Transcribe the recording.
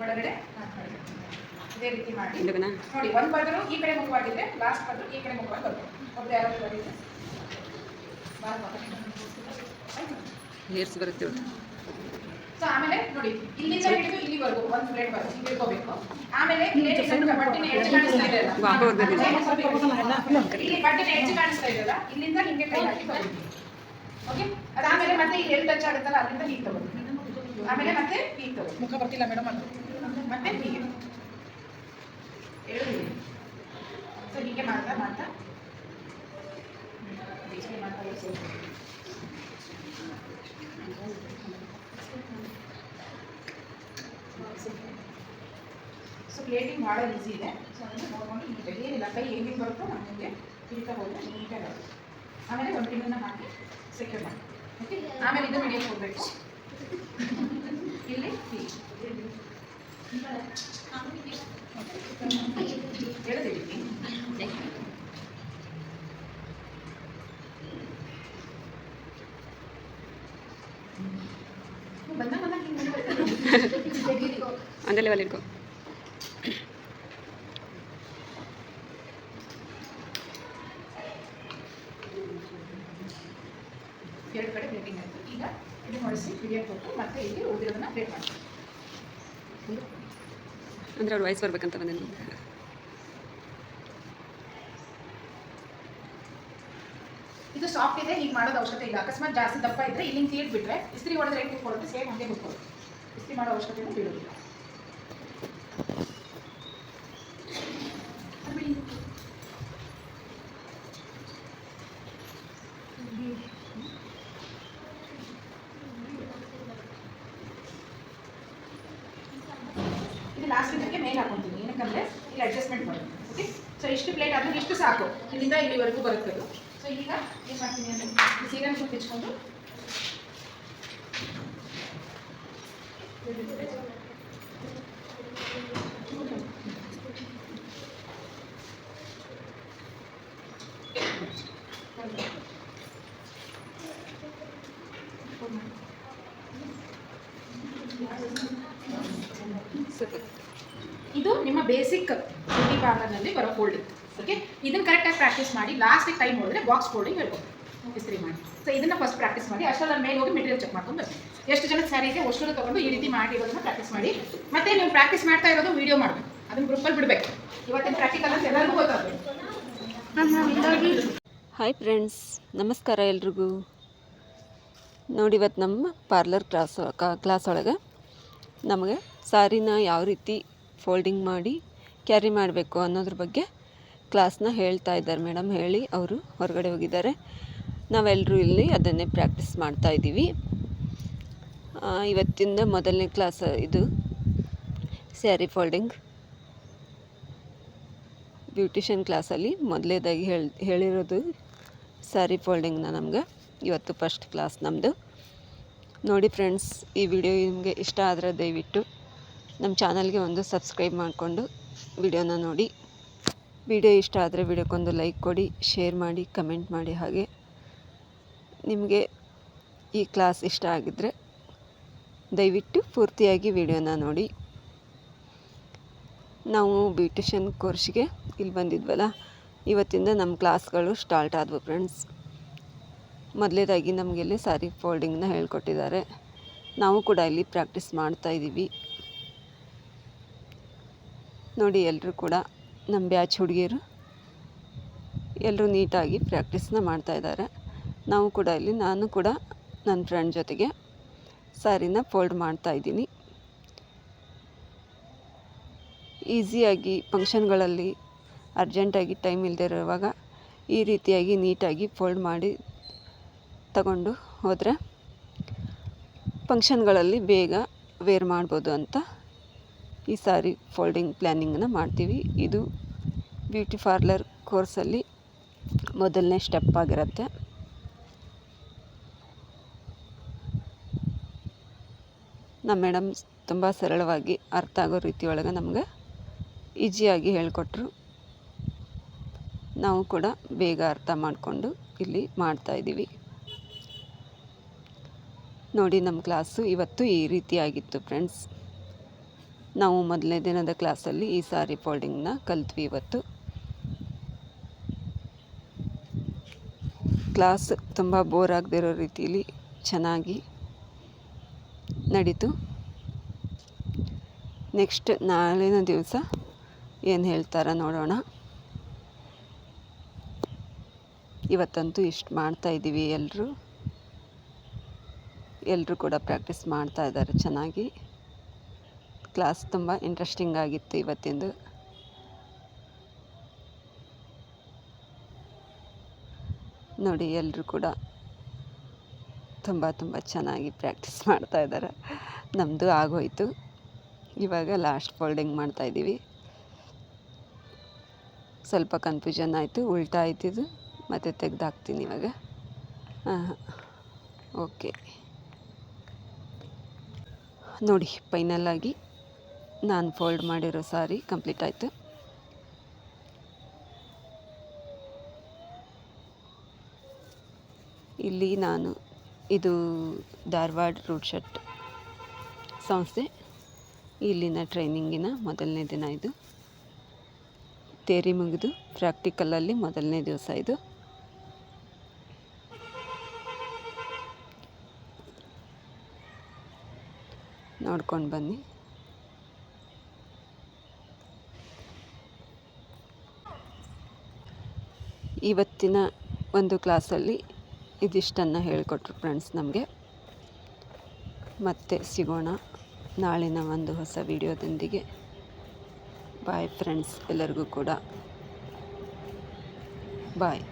ಒಳಗಡೆ ಹಾಕೊಳ್ಳಿ. ಇದೇ ರೀತಿ ಮಾಡಿ. ನೋಡಿ ಒಂದು ಬದ್ರು ಈ ಕಡೆ ಮುಖವಾಗಿದ್ರೆ ಲಾಸ್ಟ್ ಬದ್ರು ಈ ಕಡೆ ಮುಖವಾಗಿ ಬರ್ತದೆ ಒಬ್ರು ಯಾರು ಬಾಳ ಹೇರ್ಸ್ ಬರುತ್ತೆ ಸೊ ಆಮೇಲೆ ನೋಡಿ ಇಲ್ಲಿಂದ ಹಿಡಿದು ಇಲ್ಲಿವರೆಗೂ ಒಂದು ಪ್ಲೇಟ್ ಬರುತ್ತೆ ಹಿಂಗೆ ಇಟ್ಕೋಬೇಕು. ಆಮೇಲೆ ಪ್ಲೇಟ್ ಬಟ್ಟಿನ ಎಡ್ಜ್ ಕಾಣಿಸ್ತಾ ಇದೆ ಇಲ್ಲಿ ಬಟ್ಟಿನ ಎಡ್ಜ್ ಕಾಣಿಸ್ತಾ ಇದೆಯಲ್ಲ ಇಲ್ಲಿಂದ ಹಿಂಗೆ ಕೈ ಹಾಕಿ ಬರುತ್ತೆ ಓಕೆ ಅದಾದ್ಮೇಲೆ ಮತ್ತೆ ಇಲ್ಲಿ ಎಲ್ಲಿ ಟಚ್ ಆಗುತ್ತಲ್ಲ ಅಲ್ಲಿಂದ ಹೀಗೆ ತಗೊಳ್ಳಿ. ಆಮೇಲೆ ಮತ್ತೆ ಹೀಗೆ ತಗೊಳ್ಳಿ. ಮುಖ ಬರ್ತಿಲ್ಲ ಮೇಡಮ್ ಅದು. ಮತ್ತೆ ಹೀಗೆ ಎರಡು ಸೊ ಹೀಗೆ ಮಾಡ್ತಾ ಮಾಡ್ತಾ. ಹೀಗೆ ಮಾಡ್ತಾ ಸೊ ಪ್ಲೇಟಿಂಗ್ ಭಾಳ ಈಸಿ ಇದೆ. ಸೊ ಅದನ್ನು ನೋಡ್ಕೊಂಡು ನೀಟಾಗಿ ಏನಿಲ್ಲ ಕೈ ಹೆಂಗೆ ಬರುತ್ತೋ ನಮಗೆ ಹಿಡಿತಾ ಹೋದರೆ ನೀಟಾಗಿ ಆಗುತ್ತೆ ಆಮೇಲೆ ಒಂದು ಟಿನ್ನ ಹಾಕಿ ಸೆಕ್ಯೂರ್ ಮಾಡಿ. ಓಕೆ ಆಮೇಲೆ ಇದು ಮೀಡಿಯಂ ಹೋಗಬೇಕು. ಇಲ್ಲಿ ಹೀಗೆ ಎಳೆದಿಡಿ ಬಂದ ಬಂದ ಹಿಂಗೆ ಒಂದೇ ಲೆವೆಲ್ ಇಟ್ಕೋ ಎರಡು ಕಡೆ ಪ್ಲೇಟಿಂಗ್ ಆಯಿತು ಈಗ ಇದು ಮಾಡಿಸಿ ಬಿರಿಯಾಗಿ ಕೊಟ್ಟು ಮತ್ತೆ ಇಲ್ಲಿ ಉಳಿದಿರೋದನ್ನ ಪ್ಲೇಟ್ ಮಾಡಿ ಅಂದರೆ ಅವ್ರು ವಯಸ್ಸು ಬರ್ಬೇಕಂತ ಬಂದೇನು ಇದು ಸಾಫ್ಟ್ ಇದೆ ಹೀಗೆ ಮಾಡೋದು ಅವಶ್ಯಕತೆ ಇಲ್ಲ. ಅಕಸ್ಮಾತ್ ಜಾಸ್ತಿ ದಪ್ಪ ಇದ್ರೆ ಇಲ್ಲಿಂದ ತೀರ್ಬಿಟ್ರೆ ಇಸ್ತ್ರಿ ಹೊಡೆದ್ರೆ ಹೆಂಗೆ ಕೂತ್ಕೊಳ್ಳುತ್ತೆ? ಸೇಮ್ ಹಂಗೆ ಕೂತ್ಕೊಳ್ಳುತ್ತೆ. ಇಸ್ತ್ರಿ ಮಾಡೋ ಅವಶ್ಯಕತೆ ಬೀಳೋದಿಲ್ಲ. ಲಾಸ್ಟ್ ಇದಕ್ಕೆ ಮೇಲೆ ಹಾಕೊಂತೀನಿ ಏನಕ್ಕಂದ್ರೆ ಇಲ್ಲಿ ಅಡ್ಜಸ್ಟ್ಮೆಂಟ್ ಮಾಡೋದು ಓಕೆ ಸೊ ಇಷ್ಟು ಪ್ಲೇಟ್ ಆದ್ಮೇಲೆ ಇಷ್ಟು ಸಾಕು. ಇಲ್ಲಿಂದ ಇಲ್ಲಿವರೆಗೂ ಬರುತ್ತೆ ಅದು. ಸೊ ಈಗ ಏನು ಮಾಡ್ತೀನಿ ಅಂದರೆ ಈ ಸೀರೆನ ಸ್ವಲ್ಪ ಇಚ್ಕೊಂಡು ಇದು ನಿಮ್ಮ ಬೇಸಿಕ್ ಬ್ಯೂಟಿ ಪಾರ್ಲರ್ನಲ್ಲಿ ಬರೋ ಫೋಲ್ಡಿಂಗ್ ಓಕೆ ಇದನ್ನು ಕರೆಕ್ಟಾಗಿ ಪ್ರಾಕ್ಟೀಸ್ ಮಾಡಿ ಲಾಸ್ಟಿಗೆ ಟೈಮ್ ನೋಡಿದ್ರೆ ಬಾಕ್ಸ್ ಫೋಲ್ಡಿಂಗ್ ಹೇಳ್ಬೋದು ಇಸ್ತ್ರಿ ಮಾಡಿ. ಸೊ ಇದನ್ನು ಫಸ್ಟ್ ಪ್ರಾಕ್ಟೀಸ್ ಮಾಡಿ ಅಷ್ಟೆಲ್ಲ ಮೇಲೆ ಹೋಗಿ ಮೆಟೀರಿಯಲ್ ಚೆಕ್ ಮಾಡ್ಕೊಂಡು ಬರ್ತೀವಿ ಎಷ್ಟು ಜನ ಇದೆ ಅಷ್ಟು ತೊಗೊಂಡು ಈ ರೀತಿ ಮಾಡಿರೋದನ್ನ ಪ್ರಾಕ್ಟೀಸ್ ಮಾಡಿ. ಮತ್ತೆ ನೀವು ಪ್ರಾಕ್ಟೀಸ್ ಮಾಡ್ತಾ ಇರೋದು ವಿಡಿಯೋ ಮಾಡಬೇಕು. ಅದನ್ನ ಗ್ರೂಪಲ್ಲಿ ಬಿಡಬೇಕು. ಇವತ್ತಿನ ಪ್ರಾಕ್ಟಿಕಲ್ ಅಂತ ಎಲ್ಲರಿಗೂ ಗೊತ್ತಾಗಬೇಕು. ಹಾಯ್ ಫ್ರೆಂಡ್ಸ್ ನಮಸ್ಕಾರ ಎಲ್ರಿಗೂ. ನೋಡಿ ಇವತ್ತು ನಮ್ಮ ಪಾರ್ಲರ್ ಕ್ಲಾಸ್ ಕ್ಲಾಸ್ ಒಳಗೆ ನಮಗೆ ಸಾರಿನ ಯಾವ ರೀತಿ ಫೋಲ್ಡಿಂಗ್ ಮಾಡಿ ಕ್ಯಾರಿ ಮಾಡಬೇಕು ಅನ್ನೋದ್ರ ಬಗ್ಗೆ ಕ್ಲಾಸ್ನ ಹೇಳ್ತಾ ಇದ್ದಾರೆ ಮೇಡಮ್. ಹೇಳಿ, ಅವರು ಹೊರಗಡೆ ಹೋಗಿದ್ದಾರೆ. ನಾವೆಲ್ಲರೂ ಇಲ್ಲಿ ಅದನ್ನೇ ಪ್ರಾಕ್ಟೀಸ್ ಮಾಡ್ತಾ ಇದ್ದೀವಿ. ಇವತ್ತಿಂದ ಮೊದಲನೇ ಕ್ಲಾಸ್ ಇದು, ಸ್ಯಾರಿ ಫೋಲ್ಡಿಂಗ್. ಬ್ಯೂಟಿಷಿಯನ್ ಕ್ಲಾಸಲ್ಲಿ ಮೊದಲೇದಾಗಿ ಹೇಳಿ, ಹೇಳಿರೋದು ಸ್ಯಾರಿ ಫೋಲ್ಡಿಂಗ್ನ ನಮ್ಗೆ. ಇವತ್ತು ಫಸ್ಟ್ ಕ್ಲಾಸ್ ನಮ್ಮದು ನೋಡಿ ಫ್ರೆಂಡ್ಸ್, ಈ ವಿಡಿಯೋ ನಿಮಗೆ ಇಷ್ಟ ಆದರೆ ದಯವಿಟ್ಟು ನಮ್ಮ ಚಾನಲ್ಗೆ ಒಂದು ಸಬ್ಸ್ಕ್ರೈಬ್ ಮಾಡಿಕೊಂಡು ವಿಡಿಯೋನ ನೋಡಿ. ವಿಡಿಯೋ ಇಷ್ಟ ಆದರೆ ವಿಡಿಯೋಕ್ಕೊಂದು ಲೈಕ್ ಕೊಡಿ, ಶೇರ್ ಮಾಡಿ, ಕಮೆಂಟ್ ಮಾಡಿ ಹಾಗೆ. ನಿಮಗೆ ಈ ಕ್ಲಾಸ್ ಇಷ್ಟ ಆಗಿದ್ದರೆ ದಯವಿಟ್ಟು ಪೂರ್ತಿಯಾಗಿ ವಿಡಿಯೋನ ನೋಡಿ. ನಾವು ಬ್ಯೂಟಿಷನ್ ಕೋರ್ಸ್ಗೆ ಇಲ್ಲಿ ಬಂದಿದ್ವಲ್ಲ, ಇವತ್ತಿಂದ ನಮ್ಮ ಕ್ಲಾಸ್ಗಳು ಸ್ಟಾರ್ಟ್ ಆದವು ಫ್ರೆಂಡ್ಸ್. ಮೊದಲೇದಾಗಿ ನಮಗೆಲ್ಲಿ ಸಾರಿ ಫೋಲ್ಡಿಂಗ್ನ ಹೇಳ್ಕೊಟ್ಟಿದ್ದಾರೆ. ನಾವು ಕೂಡ ಇಲ್ಲಿ ಪ್ರಾಕ್ಟೀಸ್ ಮಾಡ್ತಾ ಇದ್ದೀವಿ. ನೋಡಿ ಎಲ್ಲರೂ ಕೂಡ ನಮ್ಮ ಬ್ಯಾಚ್ ಹುಡುಗಿಯರು ಎಲ್ಲರೂ ನೀಟಾಗಿ ಪ್ರಾಕ್ಟೀಸ್ನ ಮಾಡ್ತಾಯಿದ್ದಾರೆ ನಾವು ಕೂಡ ಇಲ್ಲಿ, ನಾನು ಕೂಡ ನನ್ನ ಫ್ರೆಂಡ್ ಜೊತೆಗೆ ಸಾರಿನ ಫೋಲ್ಡ್ ಮಾಡ್ತಾ ಇದ್ದೀನಿ. ಈಸಿಯಾಗಿ ಫಂಕ್ಷನ್ಗಳಲ್ಲಿ ಅರ್ಜೆಂಟಾಗಿ ಟೈಮ್ ಇಲ್ಲದೆ ಇರುವಾಗ ಈ ರೀತಿಯಾಗಿ ನೀಟಾಗಿ ಫೋಲ್ಡ್ ಮಾಡಿ ತಗೊಂಡು ಹೋದರೆ ಫಂಕ್ಷನ್ಗಳಲ್ಲಿ ಬೇಗ ವೇರ್ ಮಾಡ್ಬೋದು ಅಂತ ಈ ಸಾರಿ ಫೋಲ್ಡಿಂಗ್ ಪ್ಲ್ಯಾನಿಂಗನ್ನ ಮಾಡ್ತೀವಿ. ಇದು ಬ್ಯೂಟಿ ಪಾರ್ಲರ್ ಕೋರ್ಸಲ್ಲಿ ಮೊದಲನೇ ಸ್ಟೆಪ್ ಆಗಿರುತ್ತೆ. ನಮ್ಮ ಮೇಡಮ್ ತುಂಬ ಸರಳವಾಗಿ ಅರ್ಥ ಆಗೋ ರೀತಿಯೊಳಗೆ ನಮ್ಗೆ ಈಸಿಯಾಗಿ ಹೇಳಿಕೊಟ್ರು. ನಾವು ಕೂಡ ಬೇಗ ಅರ್ಥ ಮಾಡಿಕೊಂಡು ಇಲ್ಲಿ ಮಾಡ್ತಾಯಿದ್ದೀವಿ ನೋಡಿ ನಮ್ಮ ಕ್ಲಾಸು ಇವತ್ತು ಈ ರೀತಿಯಾಗಿತ್ತು ಫ್ರೆಂಡ್ಸ್. ನಾವು ಮೊದಲನೇ ದಿನದ ಕ್ಲಾಸಲ್ಲಿ ಈ ಸಾರಿ ಫೋಲ್ಡಿಂಗ್ನ ಕಲಿತ್ವಿ ಇವತ್ತು. ಕ್ಲಾಸ್ ತುಂಬ ಬೋರ್ ಆಗದಿರೋ ರೀತಿಯಲ್ಲಿ ಚೆನ್ನಾಗಿ ನಡೀತು. ನೆಕ್ಸ್ಟ್ ನಾಳಿನ ದಿವಸ ಏನು ಹೇಳ್ತಾರ ನೋಡೋಣ. ಇವತ್ತಂತೂ ಇಷ್ಟು ಮಾಡ್ತಾ ಇದ್ದೀವಿ ಎಲ್ಲರೂ ಎಲ್ಲರೂ ಕೂಡ ಪ್ರಾಕ್ಟೀಸ್ ಮಾಡ್ತಾ ಇದ್ದಾರೆ ಚೆನ್ನಾಗಿ. ಕ್ಲಾಸ್ ತುಂಬ ಇಂಟ್ರೆಸ್ಟಿಂಗ್ ಆಗಿತ್ತು ಇವತ್ತಿಂದು. ನೋಡಿ ಎಲ್ಲರೂ ಕೂಡ ತುಂಬ ತುಂಬ ಚೆನ್ನಾಗಿ ಪ್ರಾಕ್ಟೀಸ್ ಮಾಡ್ತಾ ಇದ್ದಾರೆ. ನಮ್ಮದು ಆಗೋಯ್ತು. ಇವಾಗ ಲಾಸ್ಟ್ ಫೋಲ್ಡಿಂಗ್ ಮಾಡ್ತಾ ಇದ್ದೀವಿ. ಸ್ವಲ್ಪ ಕನ್ಫ್ಯೂಷನ್ ಆಯಿತು, ಉಲ್ಟಾ ಆಯ್ತಿದ್ದು ಮತ್ತು ತೆಗ್ದಾಕ್ತೀನಿ ಇವಾಗ. ಹಾಂ ಓಕೆ. ನೋಡಿ ಫೈನಲಾಗಿ ನಾನು ಫೋಲ್ಡ್ ಮಾಡಿರೋ ಸಾರಿ ಕಂಪ್ಲೀಟ್ ಆಯಿತು. ಇಲ್ಲಿ ನಾನು ಇದು ಧಾರವಾಡ ರೂಟ್ ಶರ್ಟ್ ಸಂಸ್ಥೆ. ಇಲ್ಲಿನ ಟ್ರೈನಿಂಗಿನ ಮೊದಲನೇ ದಿನ ಇದು. ತೇರಿ ಮುಗಿದು ಪ್ರಾಕ್ಟಿಕಲಲ್ಲಿ ಮೊದಲನೇ ದಿವಸ ಇದು. ನೋಡ್ಕೊಂಡು ಬನ್ನಿ. ಇವತ್ತಿನ ಒಂದು ಕ್ಲಾಸಲ್ಲಿ ಇದಿಷ್ಟನ್ನು ಹೇಳಿಕೊಟ್ರು ಫ್ರೆಂಡ್ಸ್ ನಮಗೆ. ಮತ್ತೆ ಸಿಗೋಣ ನಾಳಿನ ಒಂದು ಹೊಸ ವಿಡಿಯೋದೊಂದಿಗೆ. ಬಾಯ್ ಫ್ರೆಂಡ್ಸ್ ಎಲ್ಲರಿಗೂ ಕೂಡ. ಬಾಯ್